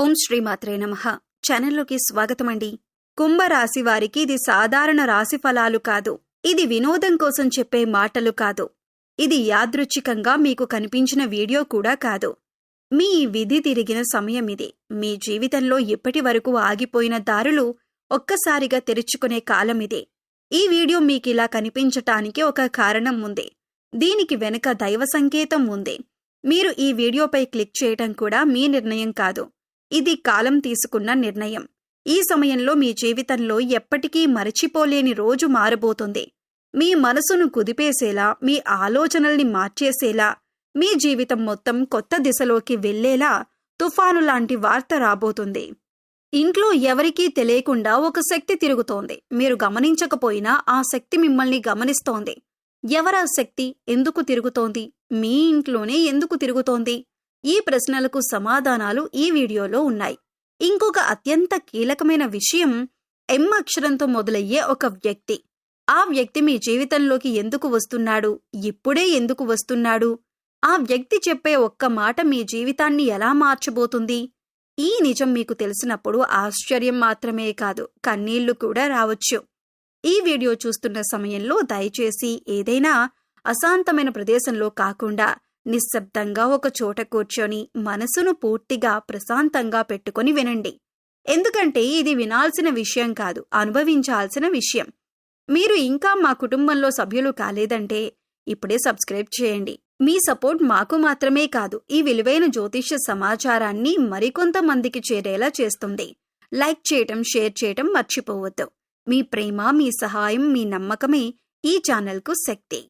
ఓం శ్రీమాత్రే నమ. ఛానల్లోకి స్వాగతం అండి కుంభరాశి వారికి ఇది సాధారణ రాశి ఫలాలు కాదు. ఇది వినోదం కోసం చెప్పే మాటలు కాదు. ఇది యాదృచ్ఛికంగా మీకు కనిపించిన వీడియో కూడా కాదు. మీ విధి తిరిగిన సమయం ఇది. మీ జీవితంలో ఇప్పటి వరకు ఆగిపోయిన దారులు ఒక్కసారిగా తెరుచుకునే కాలం ఇది. ఈ వీడియో మీకిలా కనిపించటానికి ఒక కారణం ఉంది. దీనికి వెనుక దైవ సంకేతం ఉంది. మీరు ఈ వీడియోపై క్లిక్ చేయటం కూడా మీ నిర్ణయం కాదు. ఇది కాలం తీసుకున్న నిర్ణయం. ఈ సమయంలో మీ జీవితంలో ఎప్పటికీ మరచిపోలేని రోజు మారబోతుంది. మీ మనసును కుదిపేసేలా మీ ఆలోచనల్ని మార్చేసేలా మీ జీవితం మొత్తం కొత్త దిశలోకి వెళ్ళేలా తుఫాను లాంటి వార్త రాబోతుంది. ఇంట్లో ఎవరికీ తెలియకుండా ఒక శక్తి తిరుగుతోంది. మీరు గమనించకపోయినా ఆ శక్తి మిమ్మల్ని గమనిస్తోంది. ఎవరా శక్తి? ఎందుకు తిరుగుతోంది? మీ ఇంట్లోనే ఎందుకు తిరుగుతోంది? ఈ ప్రశ్నలకు సమాధానాలు ఈ వీడియోలో ఉన్నాయి. ఇంకొక అత్యంత కీలకమైన విషయం ఎం అక్షరంతో మొదలయ్యే ఒక వ్యక్తి. ఆ వ్యక్తి మీ జీవితంలోకి ఎందుకు వస్తున్నాడు? ఇప్పుడే ఎందుకు వస్తున్నాడు? ఆ వ్యక్తి చెప్పే ఒక్క మాట మీ జీవితాన్ని ఎలా మార్చబోతుంది? ఈ నిజం మీకు తెలిసినప్పుడు ఆశ్చర్యం మాత్రమే కాదు కన్నీళ్ళు కూడా రావచ్చు. ఈ వీడియో చూస్తున్న సమయంలో దయచేసి ఏదైనా అశాంతమైన ప్రదేశంలో కాకుండా నిశ్శబ్దంగా ఒక చోట కూర్చొని మనసును పూర్తిగా ప్రశాంతంగా పెట్టుకొని వినండి. ఎందుకంటే ఇది వినాల్సిన విషయం కాదు అనుభవించాల్సిన విషయం. మీరు ఇంకా మా కుటుంబంలో సభ్యులు కాలేదంటే ఇప్పుడే సబ్స్క్రైబ్ చేయండి. మీ సపోర్ట్ మాకు మాత్రమే కాదు ఈ విలువైన జ్యోతిష్య సమాచారాన్ని మరికొంతమందికి చేరేలా చేస్తుంది. లైక్ చేయటం షేర్ చేయటం మర్చిపోవద్దు. మీ ప్రేమ మీ సహాయం మీ నమ్మకమే ఈ ఛానల్కు శక్తి.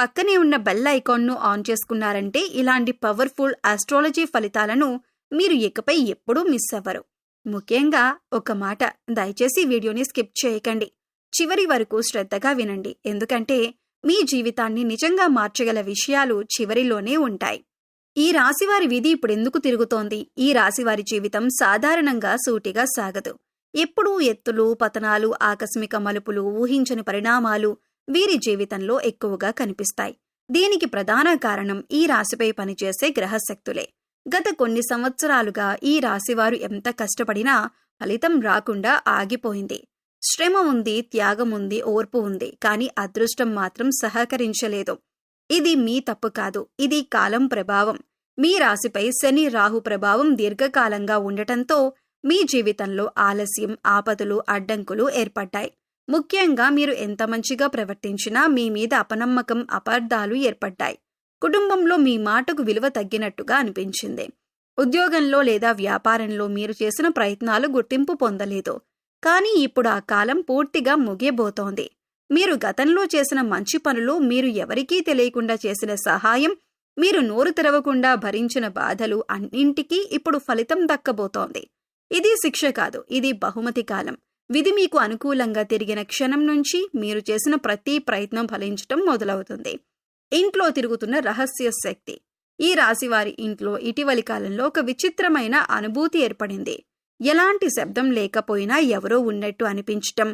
పక్కనే ఉన్న బెల్ ఐకాన్ను ఆన్ చేసుకున్నారంటే ఇలాంటి పవర్ఫుల్ ఆస్ట్రాలజీ ఫలితాలను మీరు ఇకపై ఎప్పుడూ మిస్ అవ్వరు. ముఖ్యంగా ఒక మాట దయచేసి వీడియోని స్కిప్ చేయకండి. చివరి వరకు శ్రద్ధగా వినండి. ఎందుకంటే మీ జీవితాన్ని నిజంగా మార్చగల విషయాలు చివరిలోనే ఉంటాయి. ఈ రాశివారి విధి ఇప్పుడెందుకు తిరుగుతోంది? ఈ రాశివారి జీవితం సాధారణంగా సూటిగా సాగదు. ఎప్పుడూ ఎత్తులు పతనాలు ఆకస్మిక మలుపులు ఊహించని పరిణామాలు వీరి జీవితంలో ఎక్కువగా కనిపిస్తాయి. దీనికి ప్రధాన కారణం ఈ రాశిపై పనిచేసే గ్రహశక్తులే. గత కొన్ని సంవత్సరాలుగా ఈ రాశివారు ఎంత కష్టపడినా ఫలితం రాకుండా ఆగిపోయింది. శ్రమ ఉంది త్యాగం ఉంది ఓర్పు ఉంది కానీ అదృష్టం మాత్రం సహకరించలేదు. ఇది మీ తప్పు కాదు ఇది కాలం ప్రభావం. మీ రాశిపై శని రాహు ప్రభావం దీర్ఘకాలంగా ఉండటంతో మీ జీవితంలో ఆలస్యం ఆపదలు అడ్డంకులు ఏర్పడ్డాయి. ముఖ్యంగా మీరు ఎంత మంచిగా ప్రవర్తించినా మీ మీద అపనమ్మకం అపార్థాలు ఏర్పడ్డాయి. కుటుంబంలో మీ మాటకు విలువ తగ్గినట్టుగా అనిపించింది. ఉద్యోగంలో లేదా వ్యాపారంలో మీరు చేసిన ప్రయత్నాలు గుర్తింపు పొందలేదు. కానీ ఇప్పుడు ఆ కాలం పూర్తిగా ముగియబోతోంది. మీరు గతంలో చేసిన మంచి పనులు మీరు ఎవరికీ తెలియకుండా చేసిన సహాయం మీరు నోరు తెరవకుండా భరించిన బాధలు అన్నింటికీ ఇప్పుడు ఫలితం దక్కబోతోంది. ఇది శిక్ష కాదు ఇది బహుమతి కాలం. విధి మీకు అనుకూలంగా తిరిగిన క్షణం నుంచి మీరు చేసిన ప్రతి ప్రయత్నం ఫలించటం మొదలవుతుంది. ఇంట్లో తిరుగుతున్న రహస్య శక్తి. ఈ రాశివారి ఇంట్లో ఇటీవలి కాలంలో ఒక విచిత్రమైన అనుభూతి ఏర్పడింది. ఎలాంటి శబ్దం లేకపోయినా ఎవరో ఉన్నట్టు అనిపించటం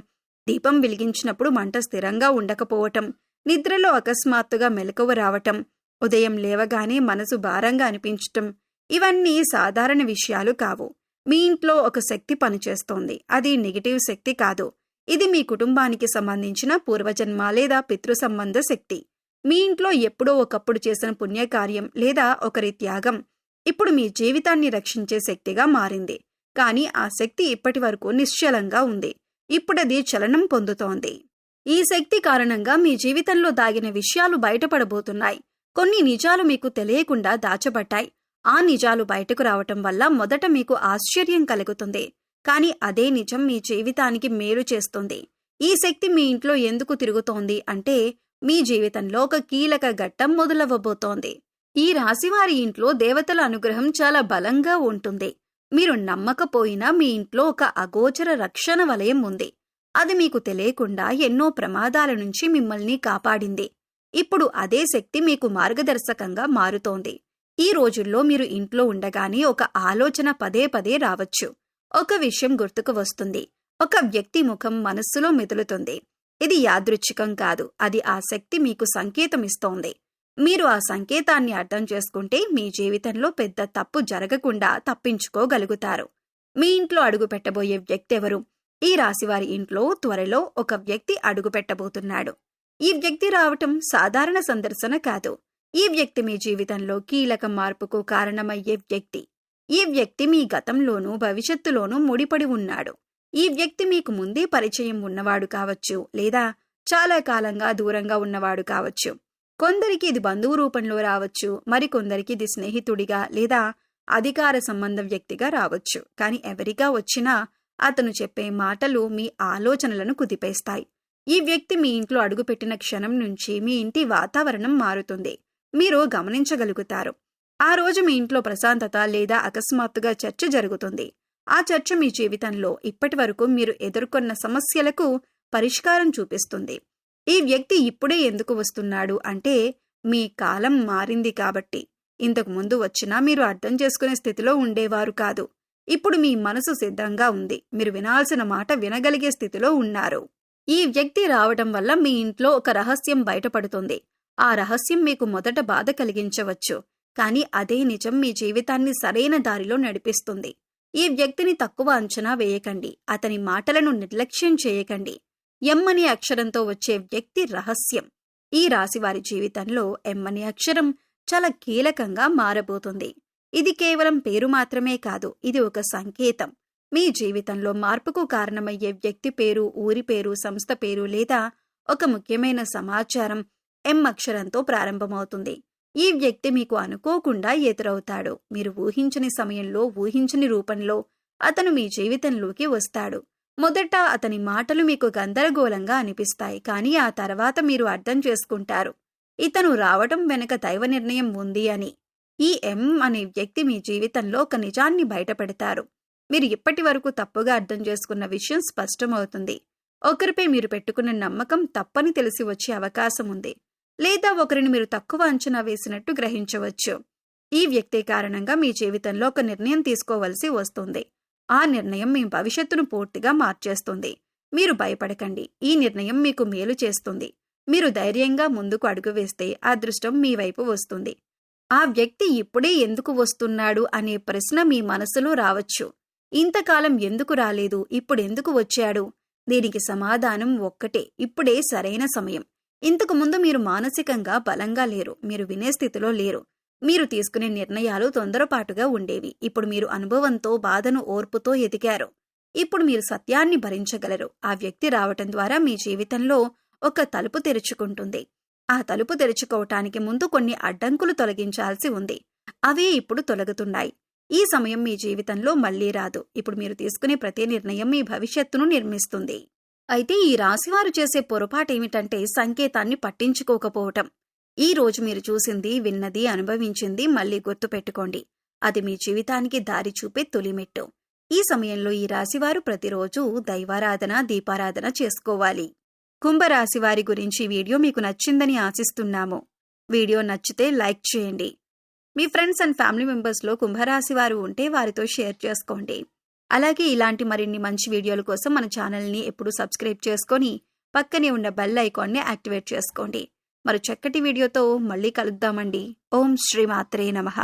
దీపం వెలిగించినప్పుడు మంట స్థిరంగా ఉండకపోవటం నిద్రలో అకస్మాత్తుగా మెలకువ రావటం ఉదయం లేవగానే మనసు భారంగా అనిపించటం ఇవన్నీ సాధారణ విషయాలు కావు. మీ ఇంట్లో ఒక శక్తి పనిచేస్తోంది. అది నెగిటివ్ శక్తి కాదు. ఇది మీ కుటుంబానికి సంబంధించిన పూర్వజన్మ లేదా పితృ సంబంధ శక్తి. మీ ఇంట్లో ఎప్పుడో ఒకప్పుడు చేసిన పుణ్యకార్యం లేదా ఒకరి త్యాగం ఇప్పుడు మీ జీవితాన్ని రక్షించే శక్తిగా మారింది. కానీ ఆ శక్తి ఇప్పటి వరకు నిశ్చలంగా ఉంది. ఇప్పుడది చలనం పొందుతోంది. ఈ శక్తి కారణంగా మీ జీవితంలో దాగిన విషయాలు బయటపడబోతున్నాయి. కొన్ని నిజాలు మీకు తెలియకుండా దాచబడ్డాయి. ఆ నిజాలు బయటకు రావటం వల్ల మొదట మీకు ఆశ్చర్యం కలుగుతుంది. కానీ అదే నిజం మీ జీవితానికి మేలు చేస్తుంది. ఈ శక్తి మీ ఇంట్లో ఎందుకు తిరుగుతోంది అంటే మీ జీవితంలో ఒక కీలక ఘట్టం మొదలవ్వబోతోంది. ఈ రాశివారి ఇంట్లో దేవతల అనుగ్రహం చాలా బలంగా ఉంటుంది. మీరు నమ్మకపోయినా మీ ఇంట్లో ఒక అగోచర రక్షణ వలయం ఉంది. అది మీకు తెలియకుండా ఎన్నో ప్రమాదాల నుంచి మిమ్మల్ని కాపాడింది. ఇప్పుడు అదే శక్తి మీకు మార్గదర్శకంగా మారుతోంది. ఈ రోజుల్లో మీరు ఇంట్లో ఉండగానే ఒక ఆలోచన పదే పదే రావచ్చు. ఒక విషయం గుర్తుకు వస్తుంది. ఒక వ్యక్తి ముఖం మనస్సులో మెదులుతుంది. ఇది యాదృచ్ఛికం కాదు. అది ఆ శక్తి మీకు సంకేతం ఇస్తోంది. మీరు ఆ సంకేతాన్ని అర్థం చేసుకుంటే మీ జీవితంలో పెద్ద తప్పు జరగకుండా తప్పించుకోగలుగుతారు. మీ ఇంట్లో అడుగు పెట్టబోయే వ్యక్తి ఎవరు ఈ రాశివారి ఇంట్లో త్వరలో ఒక వ్యక్తి అడుగు పెట్టబోతున్నాడు ఈ వ్యక్తి రావటం సాధారణ సందర్శన కాదు. ఈ వ్యక్తి మీ జీవితంలో కీలక మార్పుకు కారణమయ్యే వ్యక్తి. ఈ వ్యక్తి మీ గతంలోనూ భవిష్యత్తులోనూ ముడిపడి ఉన్నాడు. ఈ వ్యక్తి మీకు ముందే పరిచయం ఉన్నవాడు కావచ్చు లేదా చాలా కాలంగా దూరంగా ఉన్నవాడు కావచ్చు. కొందరికి ఇది బంధువు రూపంలో రావచ్చు మరికొందరికి ఇది స్నేహితుడిగా లేదా అధికార సంబంధ వ్యక్తిగా రావచ్చు. కానీ ఎవరిగా వచ్చినా అతను చెప్పే మాటలు మీ ఆలోచనలను కుదిపేస్తాయి. ఈ వ్యక్తి మీ ఇంట్లో అడుగుపెట్టిన క్షణం నుంచి మీ ఇంటి వాతావరణం మారుతుంది. మీరు గమనించగలుగుతారు. ఆ రోజు మీ ఇంట్లో ప్రశాంతత లేదా అకస్మాత్తుగా చర్చ జరుగుతుంది. ఆ చర్చ మీ జీవితంలో ఇప్పటి వరకు మీరు ఎదుర్కొన్న సమస్యలకు పరిష్కారం చూపిస్తుంది. ఈ వ్యక్తి ఇప్పుడే ఎందుకు వస్తున్నాడు అంటే మీ కాలం మారింది కాబట్టి. ఇంతకు ముందు వచ్చినా మీరు అర్థం చేసుకునే స్థితిలో ఉండేవారు కాదు. ఇప్పుడు మీ మనసు సిద్ధంగా ఉంది. మీరు వినాల్సిన మాట వినగలిగే స్థితిలో ఉన్నారు. ఈ వ్యక్తి రావడం వల్ల మీ ఇంట్లో ఒక రహస్యం బయటపడుతుంది. ఆ రహస్యం మీకు మొదట బాధ కలిగించవచ్చు కానీ అదే నిజం మీ జీవితాన్ని సరైన దారిలో నడిపిస్తుంది. ఈ వ్యక్తిని తక్కువ అంచనా వేయకండి అతని మాటలను నిర్లక్ష్యం చేయకండి. ఎం అనే అక్షరంతో వచ్చే వ్యక్తి రహస్యం. ఈ రాశివారి జీవితంలో ఎం అనే అక్షరం చాలా కీలకంగా మారబోతుంది. ఇది కేవలం పేరు మాత్రమే కాదు ఇది ఒక సంకేతం. మీ జీవితంలో మార్పుకు కారణమయ్యే వ్యక్తి పేరు ఊరి పేరు సంస్థ పేరు లేదా ఒక ముఖ్యమైన సమాచారం ఎం అక్షరంతో ప్రారంభమవుతుంది. ఈ వ్యక్తి మీకు అనుకోకుండా ఎదురవుతాడు. మీరు ఊహించని సమయంలో ఊహించని రూపంలో అతను మీ జీవితంలోకి వస్తాడు. మొదట అతని మాటలు మీకు గందరగోళంగా అనిపిస్తాయి కానీ ఆ తర్వాత మీరు అర్థం చేసుకుంటారు. ఇతను రావటం వెనుక దైవ నిర్ణయం ఉంది అని. ఈ ఎం అనే వ్యక్తి మీ జీవితంలో ఒక నిజాన్ని బయటపెడతారు. మీరు ఇప్పటి వరకు తప్పుగా అర్థం చేసుకున్న విషయం స్పష్టమవుతుంది. ఒకరిపై మీరు పెట్టుకున్న నమ్మకం తప్పని తెలిసి వచ్చే అవకాశం ఉంది. లేదా ఒకరిని మీరు తక్కువ అంచనా వేసినట్టు గ్రహించవచ్చు. ఈ వ్యక్తి కారణంగా మీ జీవితంలో ఒక నిర్ణయం తీసుకోవలసి వస్తుంది. ఆ నిర్ణయం మీ భవిష్యత్తును పూర్తిగా మార్చేస్తుంది. మీరు భయపడకండి. ఈ నిర్ణయం మీకు మేలు చేస్తుంది. మీరు ధైర్యంగా ముందుకు అడుగు వేస్తే అదృష్టం మీ వైపు వస్తుంది. ఆ వ్యక్తి ఇప్పుడే ఎందుకు వస్తున్నాడు అనే ప్రశ్న మీ మనసులో రావచ్చు. ఇంతకాలం ఎందుకు రాలేదు? ఇప్పుడెందుకు వచ్చాడు? దీనికి సమాధానం ఒక్కటే. ఇప్పుడే సరైన సమయం. ఇంతకు ముందు మీరు మానసికంగా బలంగా లేరు. మీరు వినే స్థితిలో లేరు. మీరు తీసుకునే నిర్ణయాలు తొందరపాటుగా ఉండేవి. ఇప్పుడు మీరు అనుభవంతో బాధను ఓర్పుతో ఎదిగారు. ఇప్పుడు మీరు సత్యాన్ని భరించగలరు. ఆ వ్యక్తి రావటం ద్వారా మీ జీవితంలో ఒక తలుపు తెరుచుకుంటుంది. ఆ తలుపు తెరుచుకోవటానికి ముందు కొన్ని అడ్డంకులు తొలగించాల్సి ఉంది. అవే ఇప్పుడు తొలగుతున్నాయి. ఈ సమయం మీ జీవితంలో మళ్ళీ రాదు. ఇప్పుడు మీరు తీసుకునే ప్రతి నిర్ణయం మీ భవిష్యత్తును నిర్మిస్తుంది. అయితే ఈ రాశివారు చేసే పొరపాటేమిటంటే సంకేతాన్ని పట్టించుకోకపోవటం. ఈ రోజు మీరు చూసింది విన్నది అనుభవించింది మళ్ళీ గుర్తుపెట్టుకోండి అది మీ జీవితానికి దారి చూపే తొలిమెట్టు ఈ సమయంలో ఈ రాశివారు ప్రతిరోజు దైవారాధన దీపారాధన చేసుకోవాలి. కుంభరాశి వారి గురించి వీడియో మీకు నచ్చిందని ఆశిస్తున్నాము. వీడియో నచ్చితే లైక్ చేయండి. మీ ఫ్రెండ్స్ అండ్ ఫ్యామిలీ మెంబర్స్లో కుంభరాశి వారు ఉంటే వారితో షేర్ చేసుకోండి. అలాగే ఇలాంటి మరిన్ని మంచి వీడియోల కోసం మన ఛానల్ని ఎప్పుడు సబ్స్క్రైబ్ చేసుకొని పక్కనే ఉన్న బెల్ ఐకాన్ని యాక్టివేట్ చేసుకోండి. మరో చక్కటి వీడియోతో మళ్ళీ కలుద్దామండి. ఓం శ్రీ మాత్రే నమః.